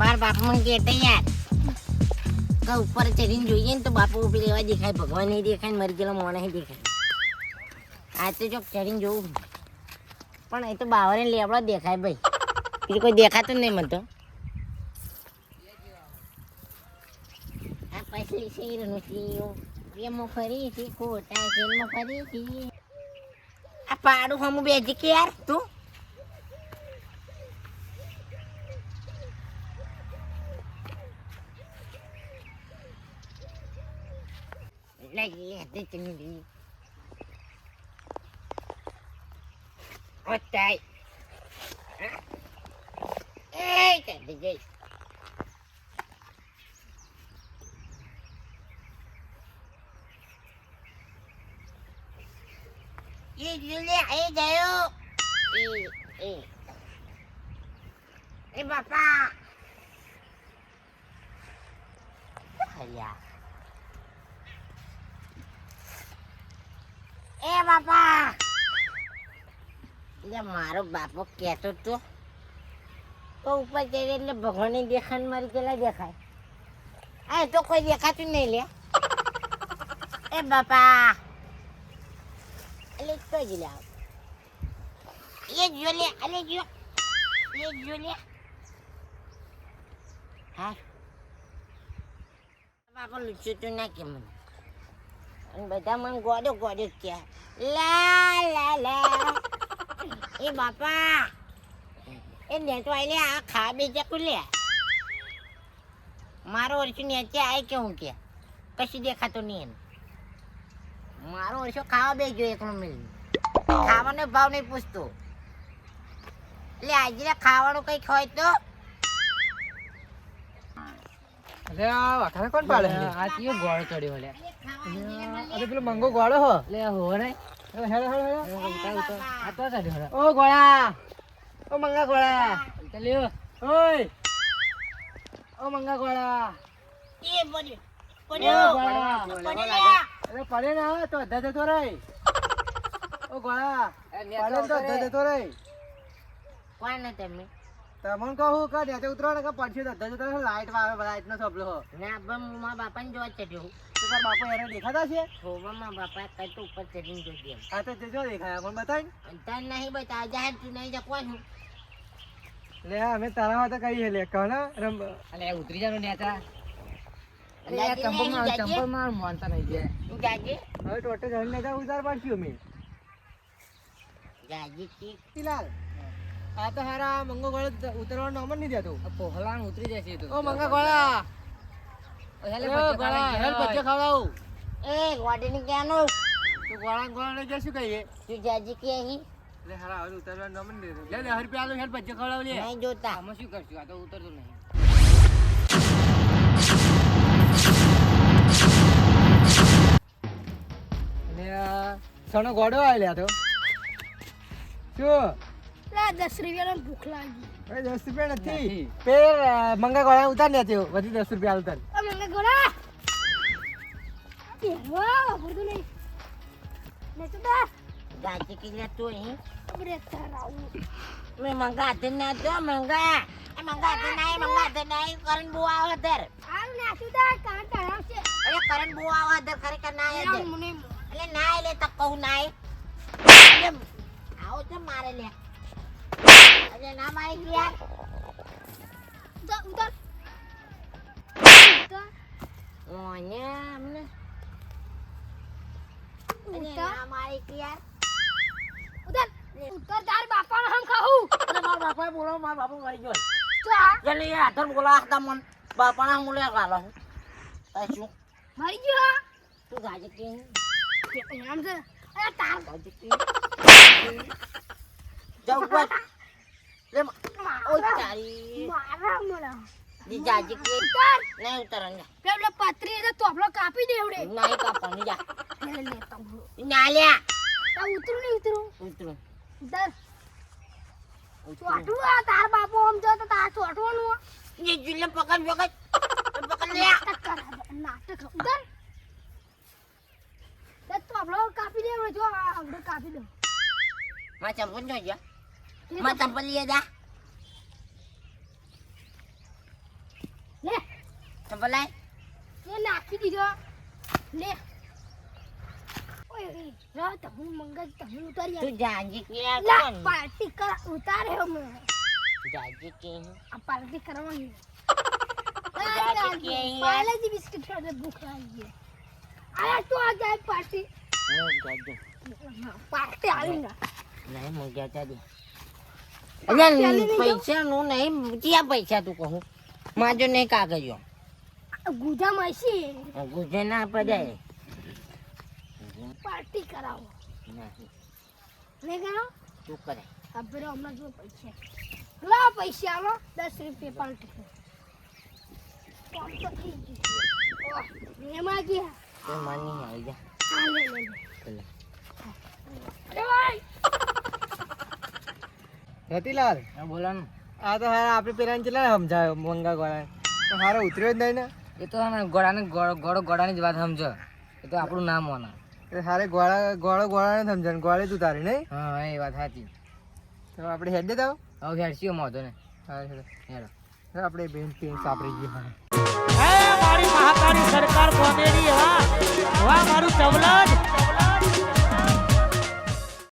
મારા બાપ મને કહેતા યાર કે ઉપર ચડીને જોઈએ ને તો બાપુ ઊભી રહેવા દેખાય, ભગવાન નહીં દેખાય ને મરી ગયેલો મોણા દેખાય. આ તો જો ચડીને જોવું પણ એ તો બાવરે લેવડો દેખાય ભાઈ. બીજું કોઈ દેખાતું નહીં મને તો. આ પછી શેરનું શિયો ફરી ખોટા શેરમાં ફરી છે આ પાડું હમું બેજી કે યાર તું? lấy đi chân đi ôi, trời. Ê, trời đi gì? Đi đi lẹ đi đấy ô đi đi. Đi bà ba. 哎呀！એ બાપા. એટલે મારો બાપો કહેતો તો તો ઉપર જઈએ એટલે ભગવાનની દેખાણ મારી પેલા દેખાય. આ તો કોઈ દેખાતું નહીં લે. એ બાપા. એટલે તો જ લાવ એ જો લે, અલે જો. એ જો લે. હા. બાપા લુચ્યું તું ના કે મને. અને બધા મને ગોડો ગોડો કે લા લા લા. એ બાપા એ નેટ આઈ આ ખા બે જકુ લે મારો ઓરછો નેચે આય કે હું કે? કશું દેખાતો નહીં એમ મારો ઓરછો ખાવા બે ગયો એકનો મિલ. ખાવાનો ભાવ નહીં પૂછતો. એટલે આજે ખાવાનું કંઈક હોય તો? અરે આ વાખાને કોણ પાડે? આ કયો ગોળ ચડ્યો લે. અરે પેલો મંગો ગોળો હો. લે હો ને હેડો હેડો હેડો ઉતાર ઉતાર. આ તો લે ઓ ગોળા. ઓ મંગા ગોળા. ચાલ્યો ઓય. ઓ મંગા ગોળા. એ પડ્યો ઓ પડ્યો. પડ્યો અરે પડે ના તો અધા જતો રહે. ઓ ગોળા. પડે તો અધા જતો રહે. કોણ ને તમે? તમને કહું કે દેતે ઉતરો ને કે પડશે તો જતો લાઈટ વાવે લાઈટ નો સબલો હો. ના બમ મારા બાપાને જોવા ચડ્યો તો તાર બાપા એને દેખાતા છે? થોવામાં બાપા કઈ તો ઉપર ચડીને જોઈ દે આ તો તે જો દેખાય કોણ બતાય તને નહીં બતા જાહેર તું નહીં જા કોણ લે અમે તારા માટે કહીએ લે કહો ને રમ અલે ઉતરી જાનો નેતા અલે જાજે ચંપલ નહીં, માં ચંપલમાં માનતા નહીં જે તું જાજે? હવે ટોટે જઈને નેતા ઉતાર પાડશું અમે. જાજે કી? ફિલહાલ આ તો હારા મંગો ગોળ ઉતરવાનું અમર નહીં દેતો પોહલાન ઉતરી જશે તું. ઓ મંગા ગોળા હેલે ગોળા હેલ. બચ્ચો ખવડાવું. એ ગોડીને ક્યાંનું? તો ગોળા ગોળા લઈ જશું કહીએ? તું જાજી કે અહીં? લે હારા હવે ઉતરવાનો અમર નહીં દેતું લે દસ રૂપિયા આલું હેલ બચ્ચો ખવડાવ લે. નહીં જોતા. આમાં શું કરશું? આ તો ઉતરતું નહીં. સણો ગોડો આવેલા તો. શું? લા દસ રૂપિયાનો ભૂખ લાગી. એ દસ રૂપિયા નથી. પેર મંગા ગોળા ઉતાર ને તેઓ બધી દસ રૂપિયા ઉતાર. ઓ મને ગોળા નહીં. ને તો દા કે લે તું ધરાવું મેં મંગા હાથે ના જો મંગા. એ મંગા હાથે ના એ મંગા ના એ કરંટ બહુ આવે નાખ્યું તા કાં ધરાવશે અરે કરંટ બહુ આવે અધર ખરેખર ના યાર એટલે ના એટલે તો કહું ના એ આવો છે મારે લે. અરે ના મારી ગયા ઉતાર ઉતાર ઉતાર ઓને અમને અરે ના મારી ગયા ઉતાર ઉતાર તાર બાપાનો હમ ખાવું અરે મારા બાપાએ બોલો મારા બાપુ મરી ગયો આ એટલે એ હાથર બોલા હતા મન બાપાના મુલે ગાલો તાર શું મરી ગયો તું ગાજે કે નામ છે અરે તાર ગાજે કે જાઉં બસ લે ઓય તારી. મારા મણા જીજાજી કે ઉતાર. નહીં ઉતારંગ પેલો પત્રી તો તોફલો કાપી દેવડે નહીં કાપવાની જા. લે લે તો ના લે તો ઉતરું નહીં ઉતરું. ઉતરું. દર ચોટું આ તાર બાપો આમ જો તો તાર ચોટવાનું ને જુલ્લે પકડ પકડ. પકડ લે નાટક ઉતર. તો આપણો કાપી દેવડે જો આપણે કાપી દો. માં ચંપન જો જા. Matan palia dah. લે. ચંપલ લાય એ નાખી દીધો. લે. ઓય રા તમું મંગજ તમું ઉતારી તું જાજી કે કોણ? પાર્ટી કર ઉતારે હો મને જાજી કે આ પાર્ટી કરવાની. પાલેજી બિસ્કિટ ખાને ભૂખ લાગી આયા તો આ જાય પાર્ટી. પાર્ટી આવી ના. નહીં મગ્યા તા દે. પૈસા નું નહીં પૈસા તું કહું? માજો નહીં કાગળિયો ગુજા માસી. ગુજે ના પડાય. પાર્ટી કરાવો. નહીં. ને તું કરે? આપણે હમણાં જો પૈસા. લા પૈસા આલો દસ રૂપિયા પાર્ટી કામ તો થઈ ગયું. એમાં ગયા. એમાં માની આવી જા. લે લે લે પેલા અરે ભાઈ! રતિલાલ હા બોલો ને આ તો હારા આપણે પેલા ચેલા સમજાયો મંગા ગોળા તો હારો ઉતર્યો જ નહીં ને? એ તો ગોળાને ગોળો ગોળો ગોળાની જ વાત સમજો. એ તો આપણું નામ હોના એ હારે ગોળા ગોળો ગોળાને સમજાય ગોળે જ ઉતારી નહીં? હા એ વાત સાચી. તો આપણે હેડ દે દાવ હવે હેડશીઓ મોધો ને. હા હેડો. આપણે બેન પેન સાપડી ગઈ હા મારી મહાકાળી સરકાર કોમેડી હા. વાહ મારું ચવલજ